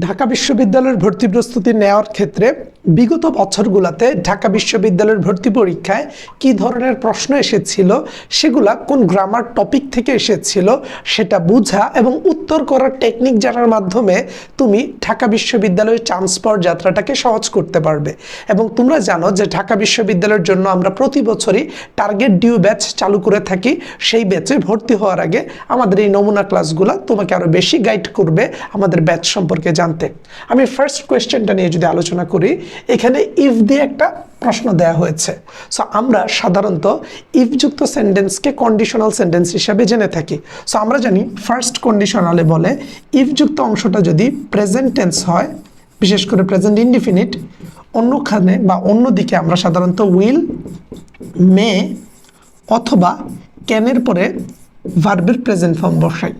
ঢাকা বিশ্ববিদ্যালয়ের ভর্তি প্রস্তুতি নেওয়ার ক্ষেত্রে বিগত বছরগুলোতে ঢাকা বিশ্ববিদ্যালয়ের ভর্তি পরীক্ষায় কি ধরনের প্রশ্ন এসেছিল, সেগুলা কোন গ্রামার টপিক থেকে এসেছিল সেটা বোঝা এবং উত্তর করার টেকনিক জানার মাধ্যমে তুমি ঢাকা বিশ্ববিদ্যালয়ের চান্স পাওয়ার যাত্রাটাকে সহজ করতে পারবে। এবং তোমরা জানো যে ঢাকা বিশ্ববিদ্যালয়ের জন্য আমরা প্রতি বছরই টার্গেট ডিউ ব্যাচ চালু করে থাকি। সেই ব্যাচে ভর্তি হওয়ার আগে আমাদের এই নমুনা ক্লাসগুলো তোমাকে আরও বেশি গাইড করবে আমাদের ব্যাচ সম্পর্কে জানতে। আমি ফার্স্ট কোয়েশ্চেনটা নিয়ে যদি আলোচনা করি, এখানে ইফ দিয়ে একটা প্রশ্ন দেয়া হয়েছে। সো আমরা সাধারণত ইফযুক্ত সেন্টেন্সকে কন্ডিশনাল সেন্টেন্স হিসাবে জেনে থাকি। সো আমরা জানি ফার্স্ট কন্ডিশনালে বলে ইফযুক্ত অংশটা যদি প্রেজেন্ট টেন্স হয়, বিশেষ করে প্রেজেন্ট ইনডিফিনিট অন্যখানে বা অন্যদিকে আমরা সাধারণত উইল মে অথবা ক্যানের পরে ভার্বের প্রেজেন্ট ফর্ম বসাই।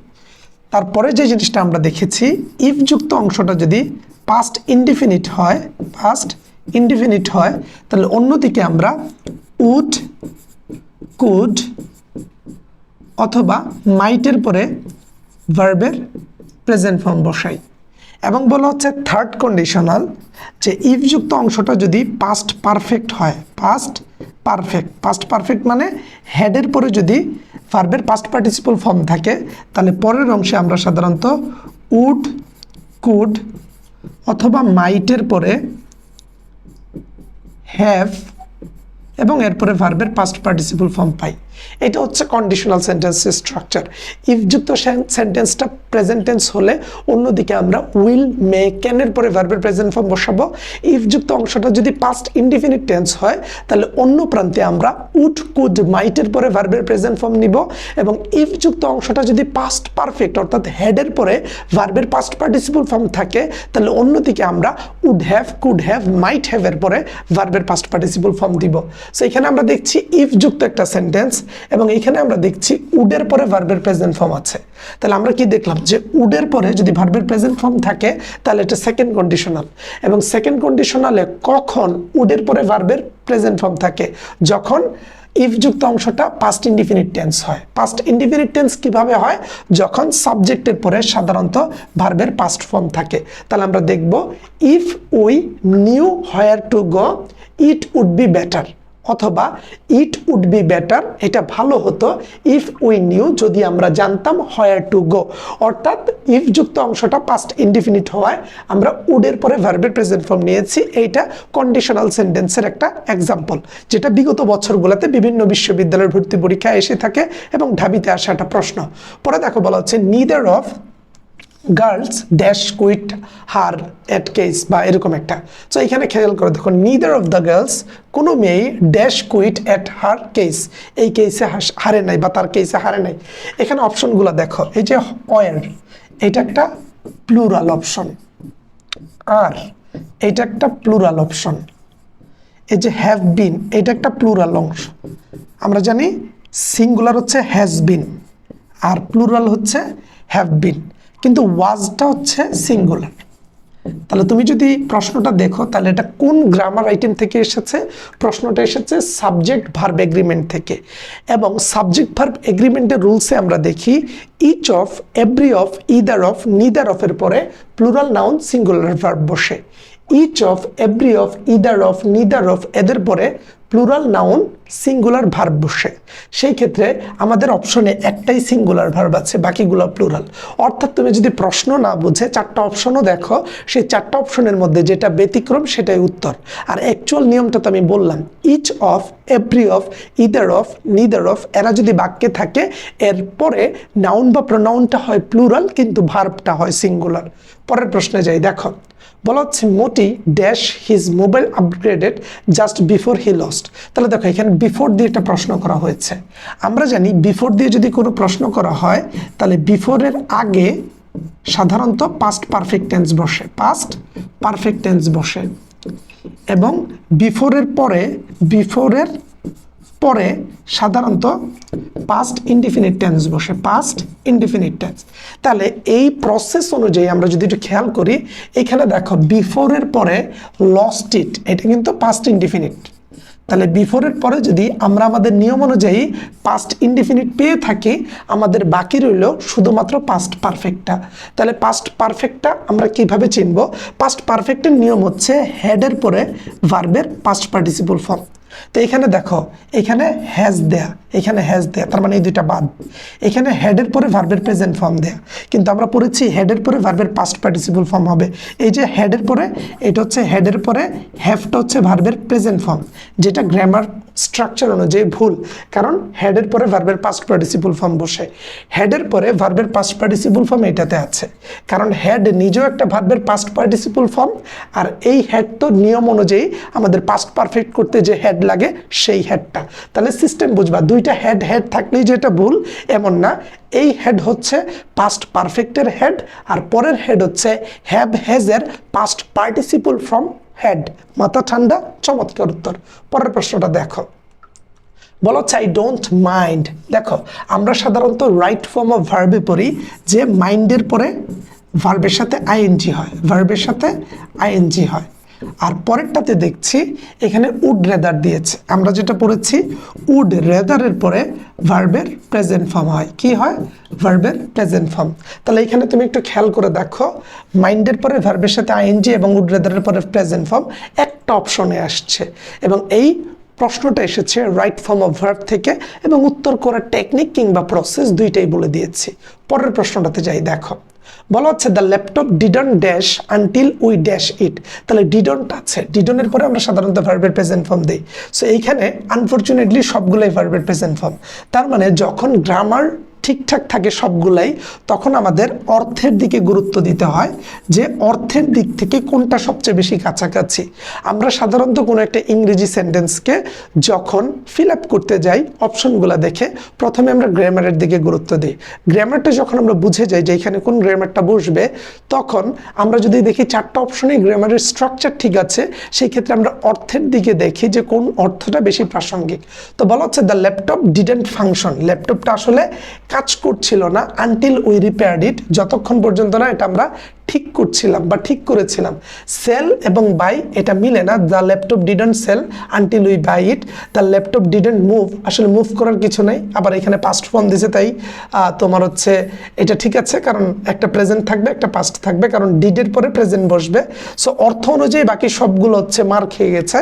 তারপরে যে জিনিসটা আমরা দেখেছি ইফ যুক্ত অংশটা যদি পাস্ট ইনডিফিনিট হয় পাস্ট ইনডিফিনিট হয়, তাহলে অন্যদিকে আমরা উড কুড অথবা মাইটের পরে ভার্বের প্রেজেন্ট ফর্ম বসাই। এবং বলা হচ্ছে থার্ড কন্ডিশনাল যে ইফ যুক্ত অংশটা যদি পাস্ট পারফেক্ট হয় পাস্ট পারফেক্ট পাস্ট পারফেক্ট মানে হেডের পরে যদি ভার্বের পাস্ট পার্টিসিপল ফর্ম থাকে, তাহলে পরের অংশে আমরা সাধারণত উড কুড অথবা মাইটের পরে হ্যাভ এবং এরপরে ভার্বের পাস্ট পার্টিসিপল ফর্ম পাই। এটা হচ্ছে কন্ডিশনাল সেন্টেন্সের স্ট্রাকচার ইফযুক্ত সেন্টেন্সটা প্রেজেন্ট টেন্স হলে অন্যদিকে আমরা উইল মে ক্যানের পরে ভার্বের প্রেজেন্ট ফর্ম বসাবো। ইফযুক্ত অংশটা যদি পাস্ট ইনডিফিনিট টেন্স হয়, তাহলে অন্য প্রান্তে আমরা উড কুড মাইটের পরে ভার্বের প্রেজেন্ট ফর্ম নিব এবং ইফযুক্ত অংশটা যদি পাস্ট পারফেক্ট অর্থাৎ হেডের পরে ভার্বের পাস্ট পার্টিসিপল ফর্ম থাকে, তাহলে অন্যদিকে আমরা would have could have might হ্যাভের পরে ভার্বের পাস্ট পার্টিসিপল ফর্ম দিব। সো এখানে আমরা দেখছি ইফ যুক্ত একটা সেন্টেন্স এবং এখানে আমরা দেখছি উডের পরে ভার্বের প্রেজেন্ট ফর্ম আছে। তাহলে আমরা কি দেখলাম যে উডের পরে যদি ভার্বের প্রেজেন্ট ফর্ম থাকে, তাহলে এটা সেকেন্ড কন্ডিশনাল এবং সেকেন্ড কন্ডিশনালে কখন উডের পরে ভার্বের প্রেজেন্ট ফর্ম থাকে? যখন ইফযুক্ত অংশটা পাস্ট ইনডিফিনিট টেন্স হয়। পাস্ট ইনডিফিনিট টেন্স কীভাবে হয়? যখন সাবজেক্টের পরে সাধারণত ভার্বের পাস্ট ফর্ম থাকে। তাহলে আমরা দেখব if we knew where to go it would be better অথবা ইট উড বি বেটার এটা ভালো হতো ইফ উই নিউ যদি আমরা জানতাম হোয়ার টু গো অর্থাৎ ইফ যুক্ত অংশটা পাস্ট ইনডিফিনিট হওয়ায় আমরা উডের পরে ভার্বের প্রেজেন্ট ফর্ম নিয়েছি, এইটা কন্ডিশনাল সেন্টেন্সের একটা এক্সাম্পল যেটা বিগত বছরগুলোতে বিভিন্ন বিশ্ববিদ্যালয়ের ভর্তি পরীক্ষায় এসে থাকে এবং ঢাবিতে আসা একটা প্রশ্ন। পরে দেখো বলা হচ্ছে neither of girls dash quit her at case বা এরকম একটা। সো এখানে খেয়াল করে দেখো নিদার অফ দ্য গার্লস কোনো মেয়ে dash quit at her case এই কেসে হারে নাই বা তার কেসে হারে নাই। এখানে অপশনগুলো দেখো, এই যে অয়ের এটা একটা প্লুরাল অপশন আর এটা একটা প্লুরাল অপশন এই যে হ্যাভ বিন এটা একটা প্লুরাল অংশ। আমরা জানি সিঙ্গুলার হচ্ছে হ্যাজ বিন আর প্লুরাল হচ্ছে হ্যাভ বিন কিন্তু ওয়াজটা হচ্ছে সিঙ্গুলার তাহলে তুমি যদি প্রশ্নটা দেখো, তাহলে এটা কোন গ্রামার আইটেম থেকে এসেছে? প্রশ্নটা এসেছে সাবজেক্ট ভার্ব এগ্রিমেন্ট থেকে। এবং সাবজেক্ট ভার্ব এগ্রিমেন্টের রুলসে আমরা দেখি each of every of either of neither অফের পরে প্লুরাল নাউন সিঙ্গুলার ভার্ব বসে। Each of every of either of neither of এদের পরে প্লুরাল নাউন সিঙ্গুলার ভার্ব বসে। সেই ক্ষেত্রে আমাদের অপশনে একটাই সিঙ্গুলার ভার্ব আছে, বাকিগুলো প্লুরাল অর্থাৎ তুমি যদি প্রশ্ন না বুঝে চারটা অপশনও দেখো, সেই চারটা অপশনের মধ্যে যেটা ব্যতিক্রম সেটাই উত্তর। আর অ্যাকচুয়াল নিয়মটা তো আমি বললাম each of every of either of neither of এরা যদি বাক্যে থাকে এরপরে নাউন বা প্রোনাউনটা হয় প্লুরাল কিন্তু ভার্বটা হয় সিঙ্গুলার পরের প্রশ্নে যাই, দেখো। বলা হচ্ছে Moti dash his mobile upgraded just before he lost তাহলে দেখো, এখানে বিফোর দিয়ে একটা প্রশ্ন করা হয়েছে। আমরা জানি বিফোর দিয়ে যদি কোনো প্রশ্ন করা হয়, তাহলে বিফোরের আগে সাধারণত পাস্ট পারফেক্ট টেন্স বসে। পাস্ট পারফেক্ট টেন্স বসে। এবং বিফোরের পরে বিফোরের পরে সাধারণত পাস্ট ইনডিফিনিট টেন্স বসে পাস্ট ইনডিফিনিট টেন্স তাহলে এই প্রসেস অনুযায়ী আমরা যদি একটু খেয়াল করি, এখানে দেখো বিফোরের পরে লস্ট ইট এটা কিন্তু পাস্ট ইনডিফিনিট তাহলে বিফোরের পরে যদি আমরা আমাদের নিয়ম অনুযায়ী পাস্ট ইনডিফিনিট পেয়ে থাকি, আমাদের বাকি রইল শুধুমাত্র পাস্ট পারফেক্টটা তাহলে পাস্ট পারফেক্টটা আমরা কীভাবে চিনব? পাস্ট পারফেক্টের নিয়ম হচ্ছে হেডের পরে ভার্বের পাস্ট পার্টিসিপল ফর্ম তো এখানে দেখো, এখানে হ্যাজ দেয়া, এখানে হ্যাজ দেয়া, তার মানে এই দুইটা বাদ। এখানে হেডের পরে ভার্বের প্রেজেন্ট ফর্ম দেয়া। কিন্তু আমরা পড়েছি হেডের পরে ভার্বের পাস্ট পার্টিসিপল ফর্ম হবে। এই যে হেডের পরে, এটা হচ্ছে হেডের পরে হ্যাভটা হচ্ছে ভার্বের প্রেজেন্ট ফর্ম যেটা গ্রামার স্ট্রাকচার অনুযায়ী ভুল। কারণ হেডের পরে ভার্বের পাস্ট পার্টিসিপল ফর্ম বসে। হেডের পরে ভার্বের পাস্ট পার্টিসিপল ফর্ম এটাতে আছে। কারণ হেড নিজেও একটা ভার্বের পাস্ট পার্টিসিপল ফর্ম আর এই হেড তো নিয়ম অনুযায়ী আমাদের পাস্ট পারফেক্ট করতে যে হেড লাগে, সেই হেডটা তাহলে সিস্টেম বুঝবা, দুইটা হেড হেড থাকলেই যেটা ভুল, এমন না। এই হেড হচ্ছে পাস্ট পারফেক্টের হেড আর পরের হেড হচ্ছে হ্যাভ হ্যাজের পাস্ট পার্টিসিপল ফ্রম হেড মাথা ঠান্ডা, চমৎকার উত্তর। পরের প্রশ্নটা দেখো। বলো চাই ডোন্ট মাইন্ড দেখো, আমরা সাধারণত রাইট ফর্ম অফ ভার্বে পড়ি যে মাইন্ডের পরে ভার্বের সাথে আইএনজি হয়। ভার্বের সাথে আইএনজি হয়। আর পরেরটাতে দেখছি এখানে উড রেদার দিয়েছে। আমরা যেটা পড়েছি উড রেদারের পরে ভার্বের প্রেজেন্ট ফর্ম হয়। কি হয়? ভার্বের প্রেজেন্ট ফর্ম তাহলে এখানে তুমি একটু খেয়াল করে দেখো মাইন্ডের পরে ভার্বের সাথে আইএনজি এবং উড রেদারের পরে প্রেজেন্ট ফর্ম একটা অপশনে আসছে। এবং এই প্রশ্নটা এসেছে রাইট ফর্ম অফ ভার্ব থেকে এবং উত্তর করার টেকনিক কিংবা প্রসেস দুইটাই বলে দিয়েছি। পরের প্রশ্নটাতে যাই, দেখো। বলা হচ্ছে the laptop didn't dash until we dash it তাহলে ডিডন্ট আছে। ডিডনের পরে আমরা সাধারণত ভার্বের প্রেজেন্ট ফর্ম দিই। সো এইখানে আনফর্চুনেটলি সবগুলোই ভার্বের প্রেজেন্ট ফর্ম তার মানে যখন গ্রামার ঠিকঠাক থাকে সবগুলাই, তখন আমাদের অর্থের দিকে গুরুত্ব দিতে হয় যে অর্থের দিক থেকে কোনটা সবচেয়ে বেশি কাছাকাছি। আমরা সাধারণত কোনো একটা ইংরেজি সেন্টেন্সকে যখন ফিল আপ করতে যাই, অপশনগুলো দেখে প্রথমে আমরা গ্রামারের দিকে গুরুত্ব দিই। গ্রামারটা যখন আমরা বুঝে যাই যে এখানে কোন গ্রামারটা বসবে, তখন আমরা যদি দেখি চারটা অপশনে গ্রামারের স্ট্রাকচার ঠিক আছে, সেই ক্ষেত্রে আমরা অর্থের দিকে দেখি যে কোন অর্থটা বেশি প্রাসঙ্গিক। তো বলা হচ্ছে দ্য ল্যাপটপ ডিডেন্ট ফাংশন ল্যাপটপটা আসলে কাজ করছিল না আনটিল উই রিপেয়ার ইট যতক্ষণ পর্যন্ত না এটা আমরা ঠিক করছিলাম বা ঠিক করেছিলাম। সেল এবং বাই এটা মিলে না the laptop didn't sell until we buy it the laptop didn't move আসলে মুভ করার কিছু নেই। আবার এখানে পাস্ট ফর্ম দিছে তাই তোমার হচ্ছে এটা ঠিক আছে, কারণ একটা প্রেজেন্ট থাকবে, একটা পাস্ট থাকবে, কারণ ডিডের পরে প্রেজেন্ট বসবে। সো অর্থ অনুযায়ী বাকি সবগুলো হচ্ছে মার খেয়ে গেছে।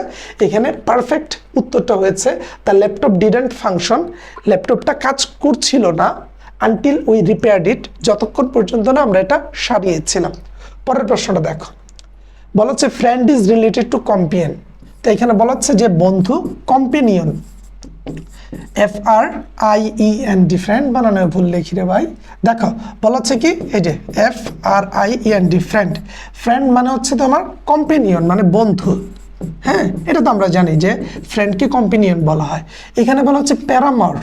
এখানে পারফেক্ট উত্তরটা হয়েছে দ্য ল্যাপটপ ডিডেন্ট ফাংশন ল্যাপটপটা কাজ করছিল না আনটিল উই রিপেয়ার্ড ইট যতক্ষণ পর্যন্ত না আমরা এটা সারিয়েছিলাম। পরের প্রশ্নটা দেখো। বলা হচ্ছে friend is related to companion তো এখানে বলা হচ্ছে যে বন্ধু companion F R I E N different বানানো ভুল লিখি রে ভাই। দেখো বলা হচ্ছে কি, এই যে F R I E N different friend মানে হচ্ছে তোমার কম্পেনিয়ন মানে বন্ধু। হ্যাঁ এটা তো আমরা জানি যে ফ্রেন্ডকে কম্পেনিয়ন বলা হয়। এখানে বলা হচ্ছে প্যারামর।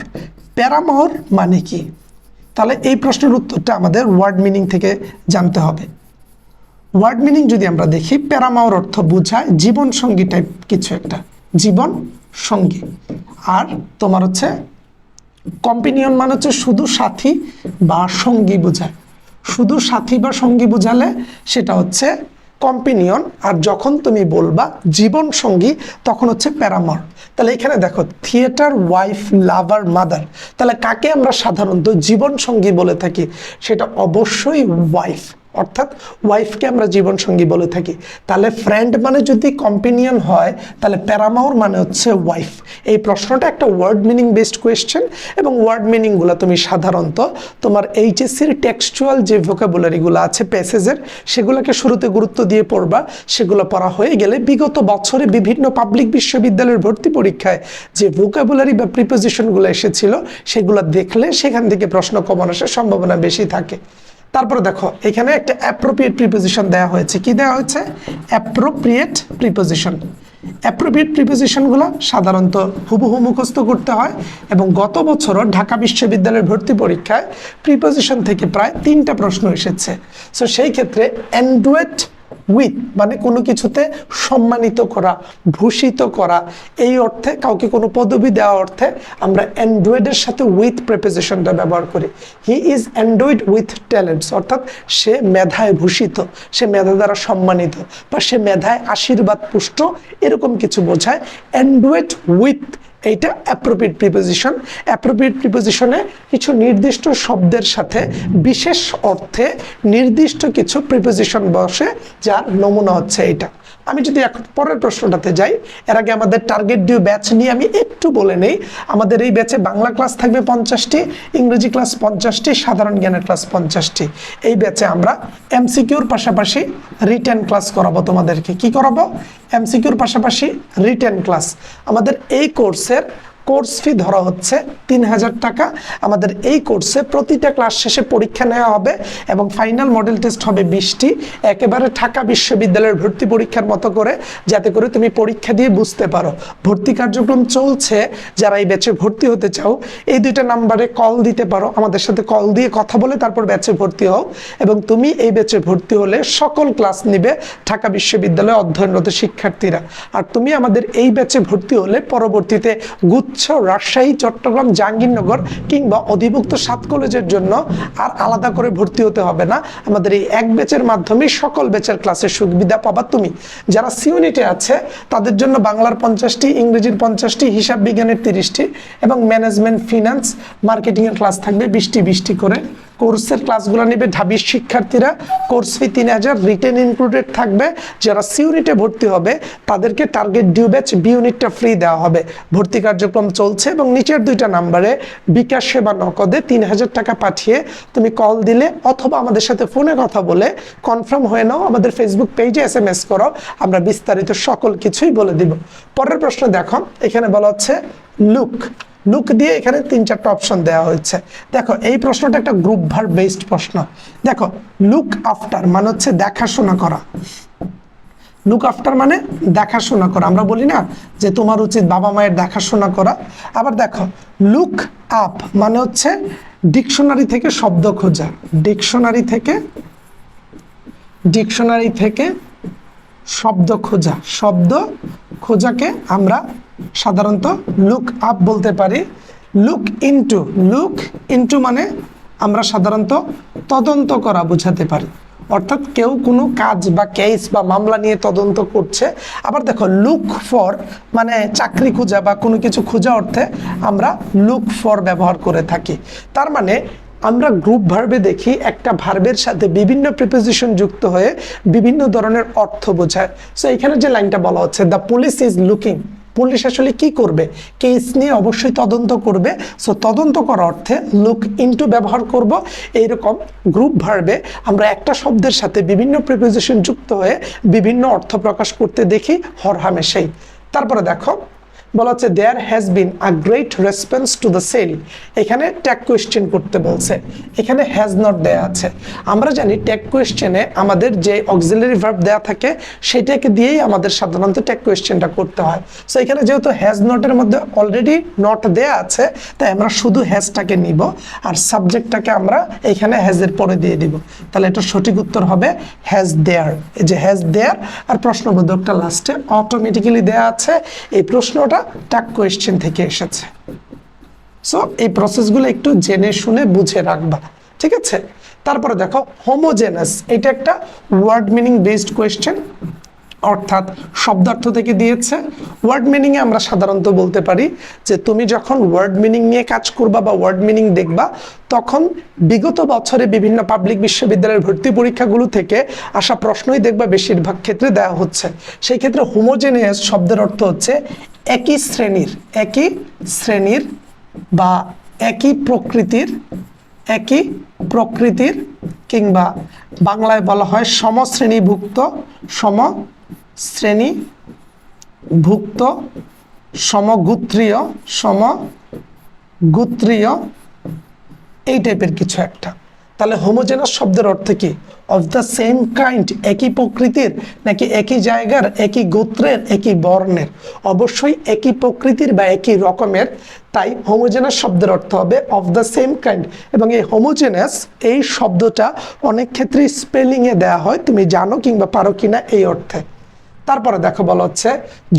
প্যারামর মানে কি? তাহলে এই প্রশ্নের উত্তরটা আমাদের ওয়ার্ড মিনিং থেকে জানতে হবে। ওয়ার্ড মিনিং যদি আমরা দেখি, প্যারামাওর অর্থ বোঝায় জীবন সঙ্গী টাইপ কিছু একটা। জীবন সঙ্গী। আর তোমার হচ্ছে কম্পিনিয়ন মানে হচ্ছে শুধু সাথী বা সঙ্গী বোঝায়। শুধু সাথী বা সঙ্গী বোঝালে সেটা হচ্ছে কম্পিনিয়ন আর যখন তুমি বলবা জীবন সঙ্গী, তখন হচ্ছে প্যারামর। তাহলে এখানে দেখো থিয়েটার ওয়াইফ লাভার মাদার তাহলে কাকে আমরা সাধারণত জীবন সঙ্গী বলে থাকি? সেটা অবশ্যই ওয়াইফ অর্থাৎ ওয়াইফকে আমরা জীবনসঙ্গী বলে থাকি। তাহলে ফ্রেন্ড মানে যদি কম্পেনিয়ন হয়, তাহলে প্যারামাউর মানে হচ্ছে ওয়াইফ এই প্রশ্নটা একটা ওয়ার্ড মিনিং বেসড কোয়েশ্চেন এবং ওয়ার্ড মিনিংগুলো তুমি সাধারণত তোমার এইচএসসির টেক্সচুয়াল যে ভোকাবুলারিগুলো আছে প্যাসেজের সেগুলোকে শুরুতে গুরুত্ব দিয়ে পড়বা। সেগুলো পড়া হয়ে গেলে বিগত বছরে বিভিন্ন পাবলিক বিশ্ববিদ্যালয়ের ভর্তি পরীক্ষায় যে ভোকাবুলারি বা প্রিপোজিশনগুলো এসেছিল, সেগুলো দেখলে সেখান থেকে প্রশ্ন কমন আসার সম্ভাবনা বেশি থাকে। তারপরে দেখো, এখানে একটা অ্যাপ্রোপ্রিয়েট প্রিপোজিশন দেওয়া হয়েছে। কি দেওয়া হয়েছে? অ্যাপ্রোপ্রিয়েট প্রিপোজিশন অ্যাপ্রোপ্রিয়েট প্রিপোজিশনগুলো সাধারণত হুবহু মুখস্থ করতে হয় এবং গত বছরও ঢাকা বিশ্ববিদ্যালয়ের ভর্তি পরীক্ষায় প্রিপোজিশন থেকে প্রায় তিনটা প্রশ্ন এসেছে। সো সেই ক্ষেত্রে অ্যান্ড্রয়েড উইথ মানে কোনো কিছুতে সম্মানিত করা, ভূষিত করা, এই অর্থে কাউকে কোনো পদবি দেওয়া অর্থে আমরা অ্যান্ড্রয়েডের সাথে উইথ প্রেপোজিশনটা ব্যবহার করি। He is endowed with talents অর্থাৎ সে মেধায় ভূষিত, সে মেধা দ্বারা সম্মানিত বা সে মেধায় আশীর্বাদ পুষ্ট, এরকম কিছু বোঝায়। অ্যান্ড্রয়েড উইথ এইটা অ্যাপ্রোপ্রিয়েট প্রিপোজিশন অ্যাপ্রোপ্রিয়েট প্রিপোজিশনে কিছু নির্দিষ্ট শব্দের সাথে বিশেষ অর্থে নির্দিষ্ট কিছু প্রিপোজিশন বসে, যার নমুনা হচ্ছে এইটা। আমি যদি এখন পরের প্রশ্নটাতে যাই, এর আগে আমাদের টার্গেট ডিউ ব্যাচ নিয়ে আমি একটু বলে নেই। আমাদের এই ব্যাচে বাংলা ক্লাস থাকবে পঞ্চাশটি, ইংরেজি ক্লাস পঞ্চাশটি, সাধারণ জ্ঞানের ক্লাস পঞ্চাশটি। এই ব্যাচে আমরা এমসিকিউর পাশাপাশি রিটার্ন ক্লাস করাবো তোমাদেরকে। কি করাবো? এমসিকিউর পাশাপাশি রিটার্ন ক্লাস আমাদের এই কোর্সের কোর্স ফি ধরা হচ্ছে তিন হাজার টাকা। আমাদের এই কোর্সে প্রতিটা ক্লাস শেষে পরীক্ষা নেওয়া হবে এবং ফাইনাল মডেল টেস্ট হবে বিশটি। একেবারে ঢাকা বিশ্ববিদ্যালয়ের ভর্তি পরীক্ষার মতো করে যাতে করে তুমি পরীক্ষা দিয়ে বুঝতে পারো। ভর্তি কার্যক্রম চলছে। যারা এই ব্যাচে ভর্তি হতে চাও, এই দুইটা নাম্বারে কল দিতে পারো। আমাদের সাথে কল দিয়ে কথা বলে তারপর ব্যাচে ভর্তি হও এবং তুমি এই ব্যাচে ভর্তি হলে সকল ক্লাস নিবে ঢাকা বিশ্ববিদ্যালয়ে অধ্যয়নরত শিক্ষার্থীরা। আর তুমি আমাদের এই ব্যাচে ভর্তি হলে পরবর্তীতে গুচ্ছ রাজশাহী, চট্টগ্রাম, জাহাঙ্গীরনগর কিংবা অধিভুক্ত সাত কলেজের জন্য আর আলাদা করে ভর্তি হতে হবে না। আমাদের এই এক ব্যাচের মাধ্যমে সকল ব্যাচের ক্লাসের সুবিধা পাবা তুমি। যারা সিউনিটে আছে, তাদের জন্য বাংলার পঞ্চাশটি, ইংরেজির পঞ্চাশটি, হিসাব বিজ্ঞানের তিরিশটি এবং ম্যানেজমেন্ট, ফিনান্স মার্কেটিংয়ের ক্লাস থাকবে বিশটি বিশটি করে। কোর্সের ক্লাসগুলো নেবে ঢাবির শিক্ষার্থীরা। কোর্স ফি তিন হাজার, রিটেন ইনক্লুডেড থাকবে। যারা সি ইউনিটে ভর্তি হবে, তাদেরকে টার্গেট ডিউ ব্যাচ বি ইউনিটটা ফ্রি দেওয়া হবে। ভর্তি কার্যক্রম চলছে এবং নিচের দুইটা নাম্বারে বিকাশ সেবা নকদে তিন হাজার টাকা পাঠিয়ে তুমি কল দিলে অথবা আমাদের সাথে ফোনে কথা বলে কনফার্ম হয়ে নাও, আমাদের ফেসবুক পেজে এস এম এস করো, আমরা বিস্তারিত সকল কিছুই বলে দিব। পরের প্রশ্ন দেখো, এখানে বলা হচ্ছে লুক লুক দিয়ে এখানে তিন চারটা অপশন দেওয়া হয়েছে। দেখো, এই প্রশ্নটা একটা গ্রুপ ভার বেসড প্রশ্ন। দেখো লুক আফটার মানে হচ্ছে দেখাশোনা করা। লুক আফটার মানে দেখাশোনা করা। আমরা বলি না যে তোমার উচিত বাবা মায়ের দেখাশোনা করা। আবার দেখো লুক আপ মানে হচ্ছে ডিকশনারি থেকে শব্দ খোঁজা। ডিকশনারি থেকে ডিকশনারি থেকে শব্দ খোঁজা। শব্দ খোঁজাকে আমরা সাধারণত লুক আপ বলতে পারি। লুক ইনটু লুক ইনটু মানে আমরা সাধারণত তদন্ত করা বোঝাতে পারি। অর্থাৎ কেউ কোনো কাজ বা কেস বা মামলা নিয়ে তদন্ত করছে। আবার দেখো লুক ফর মানে চাকরি খোঁজা বা কোনো কিছু খোঁজা অর্থে আমরা লুক ফর ব্যবহার করে থাকি। তার মানে আমরা গ্রুপ ভার্বে দেখি, একটা ভার্বের সাথে বিভিন্ন প্রিপোজিশন যুক্ত হয়ে বিভিন্ন ধরনের অর্থ বোঝায়। সো এখানে যে লাইনটা বলা হচ্ছে the police is looking police আসলে কি করবে? কেস নিয়ে অবশ্যই তদন্ত করবে। সো তদন্ত করার অর্থে লুক ইনটু ব্যবহার করব। এইরকম গ্রুপ ভার্বে। আমরা একটা শব্দের সাথে বিভিন্ন প্রিপোজিশন যুক্ত হয়ে বিভিন্ন অর্থ প্রকাশ করতে দেখি। হরহামেশাই তারপরে দেখো বলা হচ্ছে there has been a great response to the sale এখানে ট্যাগ কোয়েশ্চেন করতে বলছে। এখানে হ্যাজ নট দেয়া আছে। আমরা জানি ট্যাগ কোয়েশ্চেনে আমাদের যে অক্সিলারি ভার্ব দেয়া থাকে, সেটাকে দিয়েই আমাদের সাধারণত ট্যাগ কোয়েশ্চেনটা করতে হয়। সো এখানে যেহেতু হ্যাজ নটের মধ্যে অলরেডি নট দেয়া আছে, তাই আমরা শুধু হ্যাজটাকে নিব, আর সাবজেক্টটাকে আমরা এখানে হ্যাজের পরে দিয়ে দিব। তাহলে এটা সঠিক উত্তর হবে হ্যাজ দেয়ার এই যে হ্যাজ দেয়ার আর প্রশ্নবোধকটা লাস্টে অটোমেটিক্যালি দেয়া আছে। এই প্রশ্নটা ট্যাগ কোয়েশ্চেন থেকে এসেছে। সো এই প্রসেসগুলো একটু জেনে শুনে বুঝে রাখবা, ঠিক আছে? তারপরে দেখো হোমোজেনাস এটা একটা ওয়ার্ড মিনিং বেসড কোয়েশ্চেন অর্থাৎ শব্দার্থ থেকে দিয়েছে। ওয়ার্ড মিনিংয়ে আমরা সাধারণত বলতে পারি যে তুমি যখন ওয়ার্ড মিনিং নিয়ে কাজ করবা বা ওয়ার্ড মিনিং দেখবা, তখন বিগত বছরে বিভিন্ন পাবলিক বিশ্ববিদ্যালয়ের ভর্তি পরীক্ষাগুলো থেকে আসা প্রশ্নই দেখবা বেশিরভাগ ক্ষেত্রে দেওয়া হচ্ছে। সেই ক্ষেত্রে হোমোজেনিয়াস শব্দের অর্থ হচ্ছে একই শ্রেণির একই শ্রেণির বা একই প্রকৃতির একই প্রকৃতির কিংবা বাংলায় বলা হয় সমশ্রেণীভুক্ত সম শ্রেণীভুক্ত সমগোত্রীয় সমগোত্রীয়, এই টাইপের কিছু একটা। তাহলে হোমোজেনাস শব্দের অর্থ কি? অফ দ্য সেম কাইন্ড একই প্রকৃতির, নাকি একই জায়গার, একই গোত্রের, একই বর্ণের? অবশ্যই একই প্রকৃতির বা একই রকমের, তাই হোমোজেনাস শব্দের অর্থ হবে অফ দ্য সেম কাইন্ড এবং এই হোমোজেনাস এই শব্দটা অনেক ক্ষেত্রে স্পেলিংয়ে দেওয়া হয়, তুমি জানো কিংবা পারো কিনা এই অর্থে। তারপরে দেখো বলা হচ্ছে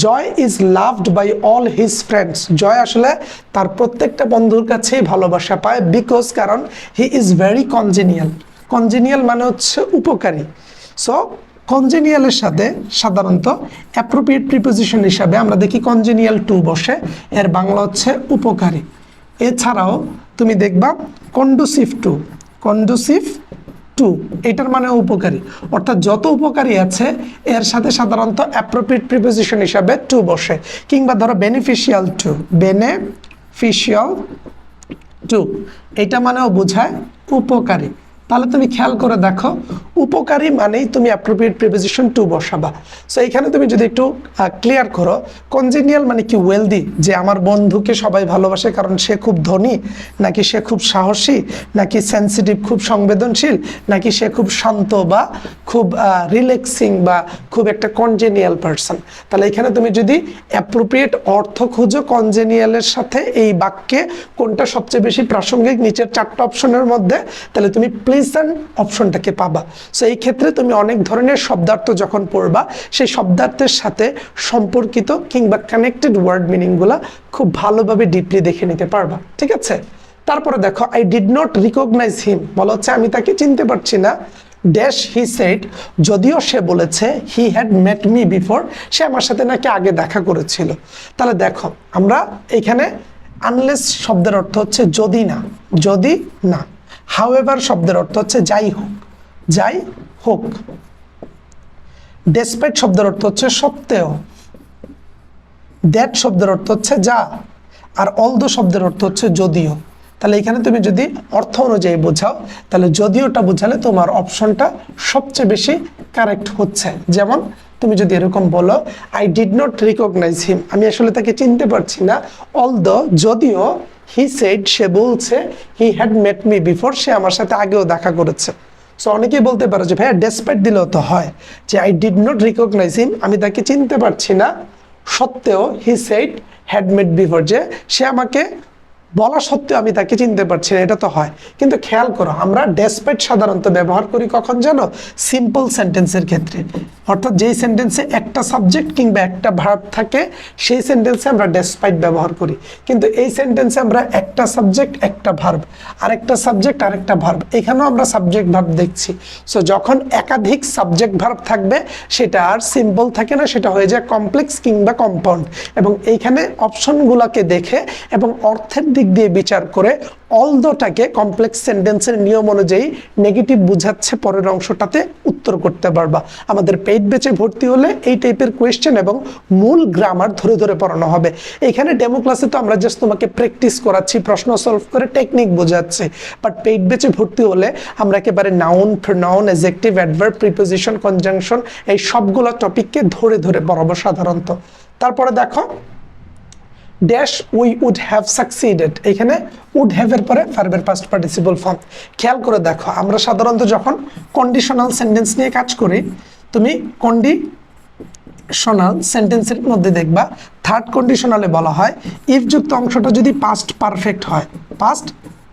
Joy is loved by all his friends Joy আসলে তার প্রত্যেকটা বন্ধুর কাছেই ভালোবাসা পায় বিকজ কারণ he is very congenial congenial মানে হচ্ছে উপকারী। সো কনজেনিয়ালের সাথে সাধারণত অ্যাপ্রোপ্রিয়েট প্রিপোজিশন হিসাবে আমরা দেখি কনজেনিয়াল টু বসে, এর বাংলা হচ্ছে উপকারী। এছাড়াও তুমি দেখবা কন্ডুসিভ টু কন্ডুসিভ টু, এটার মানে উপকারী। অর্থাৎ যত উপকারী আছে, এর সাথে সাধারণত অ্যাপ্রোপ্রিয়েট প্রিপোজিশন হিসাবে টু বসে। কিংবা ধরো বেনিফিশিয়াল টু বেনিফিশিয়াল টু এটা মানেও বোঝায় উপকারী। তাহলে তুমি খেয়াল করে দেখো, উপকারী মানেই তুমি অ্যাপ্রোপ্রিয়েট প্রিপোজিশন টু বসাবা। সো এখানে তুমি যদি একটু ক্লিয়ার করো কনজেনিয়াল মানে কি ওয়েলদি যে আমার বন্ধুকে সবাই ভালোবাসে কারণ সে খুব ধনী, নাকি সে খুব সাহসী, নাকি সেন্সিটিভ খুব সংবেদনশীল, নাকি সে খুব শান্ত বা খুব রিল্যাক্সিং বা খুব একটা কনজেনিয়াল পারসন তাহলে এখানে তুমি যদি অ্যাপ্রোপ্রিয়েট অর্থ খুঁজো কনজেনিয়ালের সাথে, এই বাক্যে কোনটা সবচেয়ে বেশি প্রাসঙ্গিক? নিচের চারটা অপশনের মধ্যে, তাহলে তুমি প্লেসেন্ট অপশনটাকে পাবা। সো এই ক্ষেত্রে তুমি অনেক ধরনের শব্দার্থ যখন পড়বা, সেই শব্দার্থের সাথে সম্পর্কিত কিংবা কানেক্টেড ওয়ার্ড মিনিংগুলো খুব ভালোভাবে ডিপলি দেখে নিতে পারবা। ঠিক আছে? তারপরে দেখো I did not recognise him বলা হচ্ছে, আমি তাকে চিনতে পারছি না। ড্যাশ হি সেট যদিও সে বলেছে he had met me before সে আমার সাথে নাকি আগে দেখা করেছিল। তাহলে দেখো, আমরা এখানে আনলেস শব্দের অর্থ হচ্ছে যদি না যদি না। হাউএভার শব্দের অর্থ হচ্ছে যাই হোক। যাই হোক। ডেসপেট শব্দের অর্থ হচ্ছে সত্ত্বেও। দ্যাট শব্দের অর্থ হচ্ছে যা। আর অলদো শব্দের অর্থ হচ্ছে যদিও। তাহলে এখানে তুমি যদি অর্থ অনুযায়ী বোঝাও, তাহলে যদিওটা বোঝালে তোমার অপশনটা সবচেয়ে বেশি কারেক্ট হচ্ছে। যেমন তুমি যদি এরকম বলো I did not recognise him আমি আসলে তাকে চিনতে পারছি না। অলদো যদিও হি সেড সে বলছে he had met me before সে আমার সাথে আগেও দেখা করেছে। সো অনেকেই বলতে পারো যে, ভাইয়া ডেসপেট দিলেও তো হয় যে I did not recognise him আমি তাকে চিনতে পারছি না। সত্ত্বেও he said had made before যে সে আমাকে বলা সত্ত্বেও আমি তাকে চিনতে পারছি না, এটা তো হয়। কিন্তু খেয়াল করো, আমরা ডেসপেট সাধারণত ব্যবহার করি কখন জানো? সিম্পল সেন্টেন্সের ক্ষেত্রে। অর্থাৎ যেই সেন্টেন্সে একটা সাবজেক্ট কিংবা একটা ভার্ব থাকে, সেই সেন্টেন্সে আমরা ডেসপাইট ব্যবহার করি। কিন্তু এই সেন্টেন্সে আমরা একটা সাবজেক্ট একটা ভার্ব আরেকটা সাবজেক্ট আরেকটা ভার্ব এখানেও আমরা সাবজেক্ট ভার্ব দেখছি। সো যখন একাধিক সাবজেক্ট ভার্ব থাকবে, সেটা আর সিম্পল থাকে না, সেটা হয়ে যায় কমপ্লেক্স কিংবা কম্পাউন্ড এবং এইখানে অপশনগুলোকে দেখে এবং অর্থের দিক দিয়ে বিচার করে অলদোটাকে কমপ্লেক্স সেন্টেন্সের নিয়ম অনুযায়ী নেগেটিভ বুঝাচ্ছে পরের অংশটাতে উত্তর করতে পারবা। আমাদের পেইড বেচে ভর্তি হলে এই টাইপের কোয়েশ্চেন এবং মূল গ্রামার ধরে ধরে পড়ানো হবে। এখানে ডেমো ক্লাসে তো আমরা জাস্ট তোমাকে প্র্যাকটিস করাচ্ছি, প্রশ্ন সলভ করে টেকনিক বোঝাচ্ছি। বাট পেইড বেচে ভর্তি হলে আমরা একেবারে noun noun adjective adverb preposition conjunction এই সবগুলো টপিককে ধরে ধরে পড়াবো সাধারণত। তারপরে দেখো dash we would have succeeded এখানে উড হ্যাভের পরে ভার্বের পাস্ট পার্টিসিপল ফর্ম খেয়াল করে দেখো, আমরা সাধারণত যখন কন্ডিশনাল সেন্টেন্স নিয়ে কাজ করি, তুমি কন্ডিশনাল সেন্টেন্সের মধ্যে দেখবা থার্ড কন্ডিশনালে বলা হয় ইফ যুক্ত অংশটা যদি পাস্ট পারফেক্ট হয় পাস্ট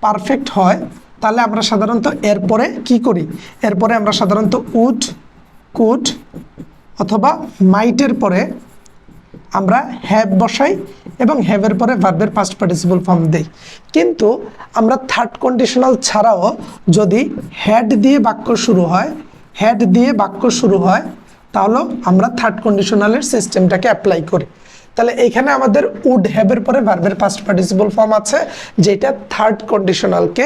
পারফেক্ট হয়, তাহলে আমরা সাধারণত এরপরে কি করি? এরপরে আমরা সাধারণত উড কুড অথবা মাইটের পরে আমরা হ্যাভ বসাই এবং হ্যাভের পরে ভার্বের পাস্ট পার্টিসিপল ফর্ম দেই। কিন্তু আমরা থার্ড কন্ডিশনাল ছাড়াও যদি হ্যাড দিয়ে বাক্য শুরু হয় হ্যাড দিয়ে বাক্য শুরু হয় তাহলে আমরা থার্ড কন্ডিশনালের সিস্টেমটাকে অ্যাপ্লাই করি। তাহলে এখানে আমাদের উড হ্যাভের পরে ভার্বের পাস্ট পার্টিসিপল ফর্ম আছে, যেটা থার্ড কন্ডিশনালকে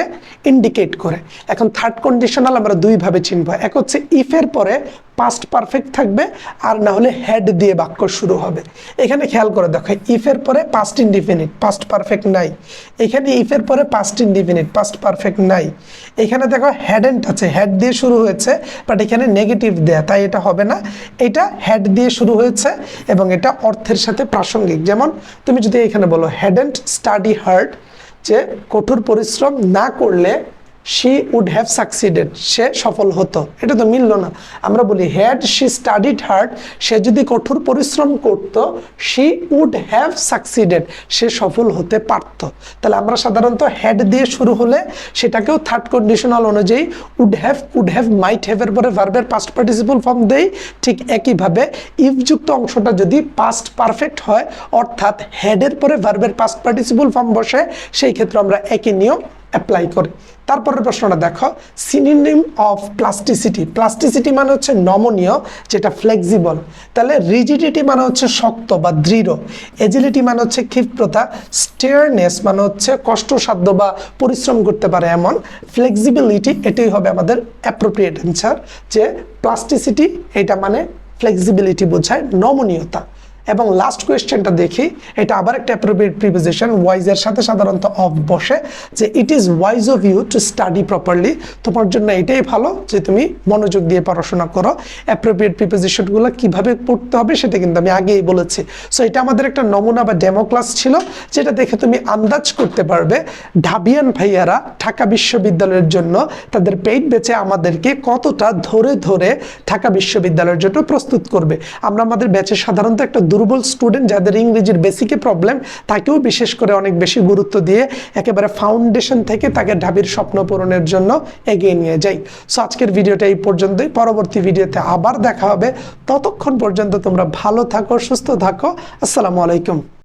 ইন্ডিকেট করে। এখন থার্ড কন্ডিশনাল আমরা দুইভাবে চিনব। এক হচ্ছে ইফের পরে পাস্ট পারফেক্ট থাকবে, আর না হলে হেড দিয়ে বাক্য শুরু হবে। এখানে খেয়াল করে দেখো ইফের পরে পাস্ট ইনডিফিনিট পাস্ট পারফেক্ট নাই। এখানে ইফের পরে পাস্ট ইনডিফিনিট পাস্ট পারফেক্ট নাই। এখানে দেখো হ্যাডেন্ট আছে হেড দিয়ে শুরু হয়েছে বাট এখানে নেগেটিভ দেয়া, তাই এটা হবে না। এটা হেড দিয়ে শুরু হয়েছে, এবং এটা অর্থের সাথে প্রাসঙ্গিক। যেমন, তুমি যদি এখানে বলো হ্যাডেন্ট স্টাডি হার্ড যে কঠোর পরিশ্রম না করলে শি উড হ্যাভ সাকসিডেড সে সফল হতো। এটা তো মিললো না। আমরা বলি হ্যাড শি স্টাডিড হার্ড সে যদি কঠোর পরিশ্রম করত শি উড হ্যাভ সাকসিডেড সে সফল হতে পারত। তাহলে আমরা সাধারণত হ্যাড দিয়ে শুরু হলে সেটাকেও থার্ড কন্ডিশনাল অনুযায়ী would have would have might হ্যাভের পরে ভার্বের পাস্ট পার্টিসিপল ফর্ম দেই। ঠিক একইভাবে ইফযুক্ত অংশটা যদি পাস্ট পারফেক্ট হয়, অর্থাৎ হেডের পরে ভার্বের পাস্ট পার্টিসিপল ফর্ম বসে, সেই ক্ষেত্রে আমরা একই নিয়ম অ্যাপ্লাই করি। তারপরের প্রশ্নটা দেখো সিনিনিম অফ প্লাস্টিসিটি প্লাস্টিসিটি মানে হচ্ছে নমনীয়, যেটা ফ্লেক্সিবল তাহলে রিজিডিটি মানে হচ্ছে শক্ত বা দৃঢ়। এজিলিটি মানে হচ্ছে ক্ষিপ্রতা। স্টেয়ারনেস মানে হচ্ছে কষ্টসাধ্য বা পরিশ্রম করতে পারে এমন। ফ্লেক্সিবিলিটি এটাই হবে আমাদের অ্যাপ্রোপ্রিয়েট অ্যান্সার যে প্লাস্টিসিটি এটা মানে ফ্লেক্সিবিলিটি বোঝায় নমনীয়তা। এবং লাস্ট কোয়েশ্চেনটা দেখি। এটা আবার একটা অ্যাপ্রোপ্রিয়েট প্রিপোজিশন ওয়াইজের সাথে সাধারণত অফ বসে, যে it is wise of you to study properly তোমার জন্য এটাই ভালো যে তুমি মনোযোগ দিয়ে পড়াশোনা করো। অ্যাপ্রোপ্রিয়েট প্রিপোজিশনগুলো কীভাবে পড়তে হবে সেটা কিন্তু আমি আগেই বলেছি। সো এটা আমাদের একটা নমুনা বা ডেমো ক্লাস ছিল, যেটা দেখে তুমি আন্দাজ করতে পারবে। ঢাবিয়ান ভাইয়ারা ঢাকা বিশ্ববিদ্যালয়ের জন্য তাদের পেইড বেচে আমাদেরকে কতটা ধরে ধরে ঢাকা বিশ্ববিদ্যালয়ের জন্য প্রস্তুত করবে। আমরা আমাদের ব্যাচে সাধারণত একটা দুর্বল স্টুডেন্ট যাদের ইংরেজির বেসিকে প্রবলেম তাকেও বিশেষ করে অনেক বেশি গুরুত্ব দিয়ে একেবারে ফাউন্ডেশন থেকে তাকে ঢাবির স্বপ্ন পূরণের জন্য এগিয়ে নিয়ে যাই। সো আজকের ভিডিওটা এই পর্যন্তই। পরবর্তী ভিডিওতে আবার দেখা হবে। ততক্ষণ পর্যন্ত তোমরা ভালো থাকো, সুস্থ থাকো। আসসালামু আলাইকুম।